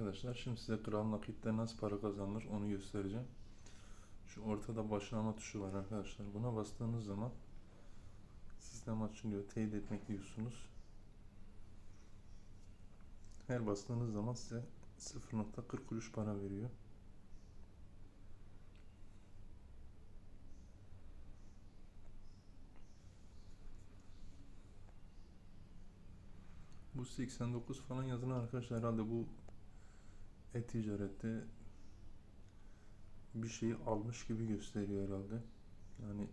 arkadaşlar. Şimdi size Kral Nakit'te nasıl para kazanılır onu göstereceğim. Şu ortada başlama tuşu var arkadaşlar. Buna bastığınız zaman sistem açılıyor. Teyit etmek diyorsunuz. Her bastığınız zaman size 0.40 kuruş para veriyor. Bu 89 falan yazılan arkadaşlar herhalde bu e-ticarette bir şeyi almış gibi gösteriyor herhalde. Yani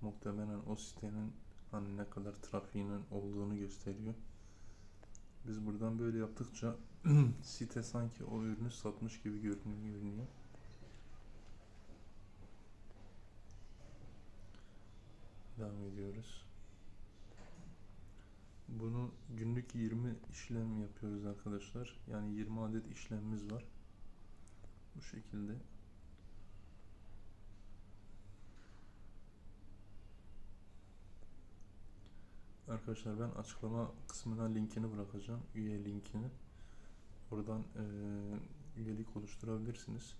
muhtemelen o sitenin hani ne kadar trafiğinin olduğunu gösteriyor. Biz buradan böyle yaptıkça site sanki o ürünü satmış gibi görünüyor. Devam ediyoruz. Bunu günlük 20 işlem yapıyoruz arkadaşlar. Yani 20 adet işlemimiz var. Bu şekilde. Arkadaşlar ben açıklama kısmına linkini bırakacağım. Üye linkini. Oradan eee, üyelik oluşturabilirsiniz.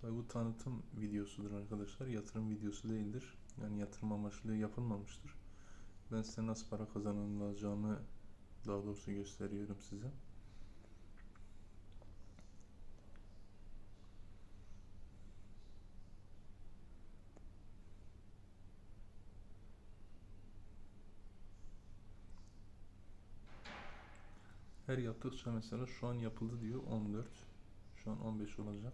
Tabi bu tanıtım videosudur arkadaşlar. Yatırım videosu değildir. Yani yatırım amaçlı yapılmamıştır. Ben size nasıl para kazanılacağını daha doğrusu gösteriyorum size. Her yaptıkça mesela şu an yapıldı diyor 14. Şu an 15 olacak.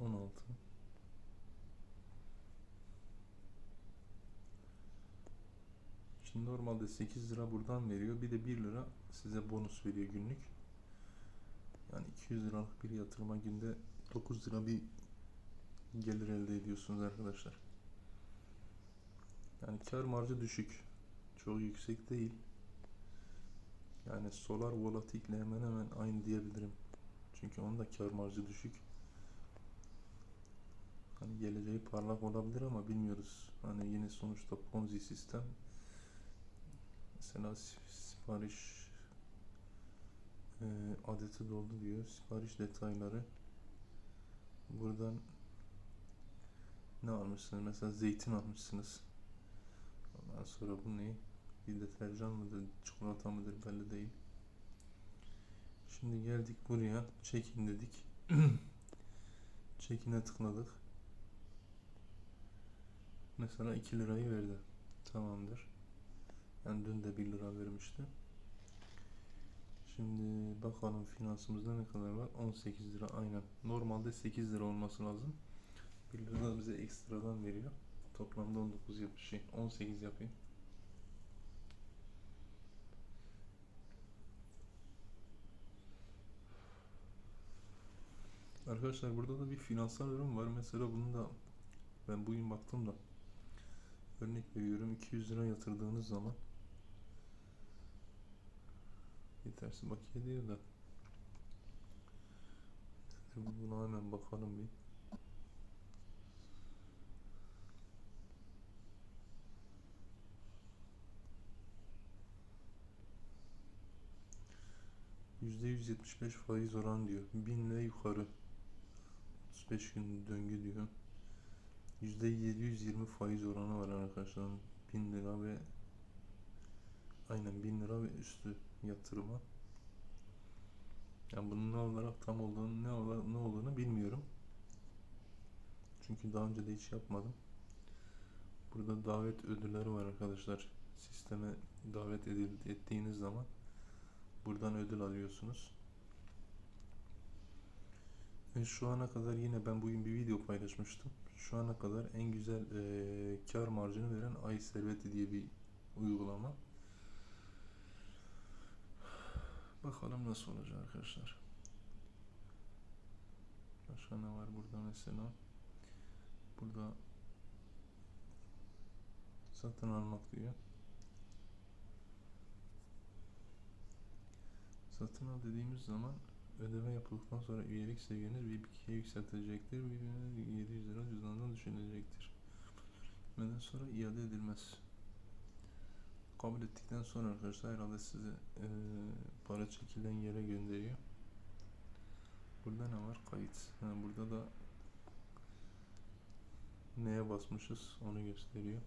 16. Şimdi normalde 8 lira buradan veriyor. Bir de 1 lira size bonus veriyor günlük. Yani 200 liralık bir yatırıma günde 9 lira bir gelir elde ediyorsunuz arkadaşlar. Yani kar marjı düşük. Çok yüksek değil. Yani Solar Volatil'le hemen hemen aynı diyebilirim. Çünkü onun da kar marjı düşük. Hani geleceği parlak olabilir ama bilmiyoruz. Hani yine sonuçta Ponzi sistem. Mesela si- sipariş e, adeti doldu diyor. Sipariş detayları. Buradan ne almışsınız? Mesela zeytin almışsınız. Ondan sonra bu ne? Bir deterjan mıdır, çikolata mıdır belli değil. Şimdi geldik buraya. Check-in dedik. Check-in'e tıkladık. Mesela 2 lirayı verdi. Tamamdır. Yani dün de 1 lira vermişti. Şimdi bakalım finansımızda ne kadar var? 18 lira aynen. Normalde 8 lira olması lazım. 1 lira bize ekstradan veriyor. Toplamda 19 yap şey 18 yapayım. Arkadaşlar burada da bir finansal ürün var. Mesela bunu da ben bugün baktım da örnek veriyorum 200 lira yatırdığınız zaman yetersiz bakiye diyor da buna hemen bakalım bir. %175 faiz oran diyor. 1000 lira yukarı. 35 gün döngü diyor. %720 faiz oranı var arkadaşlar. 1000 lira ve aynen 1000 lira ve üstü yatırıma. Yani bunun ne olarak tam olduğunu ne, ola, ne olduğunu bilmiyorum. Çünkü daha önce de hiç yapmadım. Burada davet ödülleri var arkadaşlar. Sisteme davet edil, ettiğiniz zaman buradan ödül alıyorsunuz. Ve şu ana kadar yine ben bugün bir video paylaşmıştım. Şu ana kadar en güzel eee kar marjını veren Ay Serveti diye bir uygulama. Bakalım nasıl olacak arkadaşlar. Başka ne var burada mesela? Burada satın almak diyor. Satın al dediğimiz zaman ödeme yapıldıktan sonra üyelik seviyeniz bir ikiye yükseltilecektir. Bir 700 lira cüzdandan düşünülecektir. Ödemeden sonra iade edilmez. Kabul ettikten sonra arkadaşlar herhalde size eee, para çekilen yere gönderiyor. Burada ne var? Kayıt. Ha, burada da neye basmışız onu gösteriyor.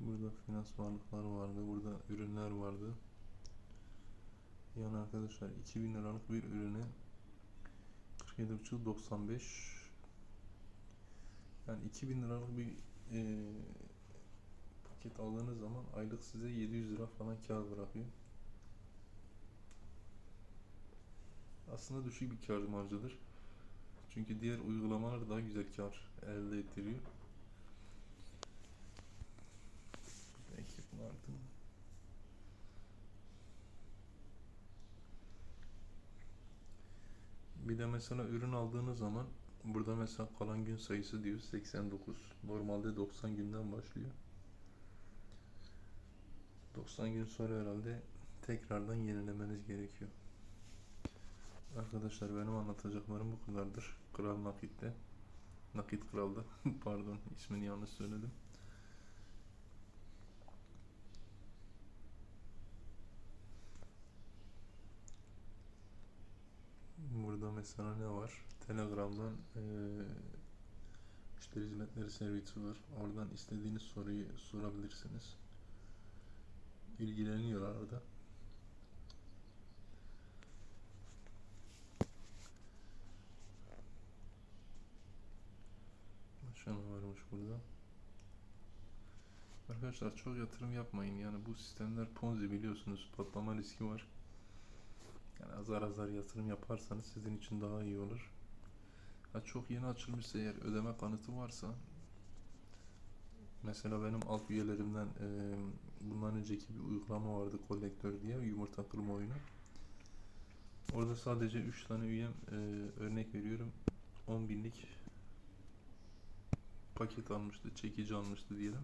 Burada finans varlıklar vardı. Burada ürünler vardı. Yani arkadaşlar 2000 liralık bir ürüne 47,595 yani 2000 liralık bir eee, paket aldığınız zaman aylık size 700 lira falan kar bırakıyor. Aslında düşük bir kar marjıdır. Çünkü diğer uygulamalar daha güzel kar elde ettiriyor. Ekip. Bir de mesela ürün aldığınız zaman burada mesela kalan gün sayısı diyor 89. Normalde 90 günden başlıyor. 90 gün sonra herhalde tekrardan yenilemeniz gerekiyor. Arkadaşlar benim anlatacaklarım bu kadardır. Kral Nakit'te. Nakit Kral'da. Pardon ismini yanlış söyledim. Burada mesela ne var? Telegram'dan eee müşteri hizmetleri servisi var. Oradan istediğiniz soruyu sorabilirsiniz. İlgileniyorlar orada. Başka ne varmış burada? Arkadaşlar çok yatırım yapmayın. Yani bu sistemler Ponzi biliyorsunuz. Patlama riski var. Yani azar azar yatırım yaparsanız sizin için daha iyi olur. Ha çok yeni açılmışsa eğer ödeme kanıtı varsa mesela benim alt üyelerimden eee bundan önceki bir uygulama vardı kolektör diye yumurta kırma oyunu. Orada sadece 3 tane üyem eee, örnek veriyorum 10 binlik paket almıştı, çekici almıştı diyelim.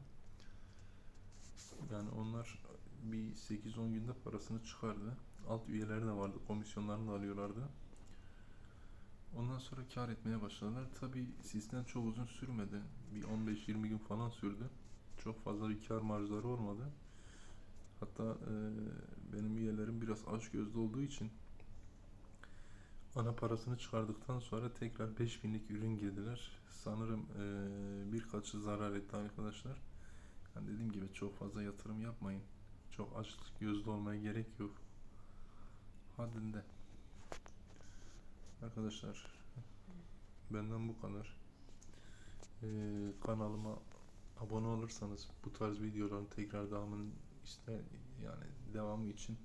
Yani onlar bir 8-10 günde parasını çıkardı. Alt üyeleri de vardı, komisyonlarını da alıyorlardı. Sonra kar etmeye başladılar. Tabi sistem çok uzun sürmedi. Bir 15-20 gün falan sürdü. Çok fazla bir kar marjları olmadı. Hatta e, benim üyelerim biraz aç gözlü olduğu için ana parasını çıkardıktan sonra tekrar 5000'lik ürün girdiler. Sanırım e, birkaçı zarar etti arkadaşlar. Yani dediğim gibi çok fazla yatırım yapmayın. Çok aç gözlü olmaya gerek yok. Hadinde. Arkadaşlar benden bu kadar. Ee, kanalıma abone olursanız bu tarz videoların tekrar devamını işte yani devamı için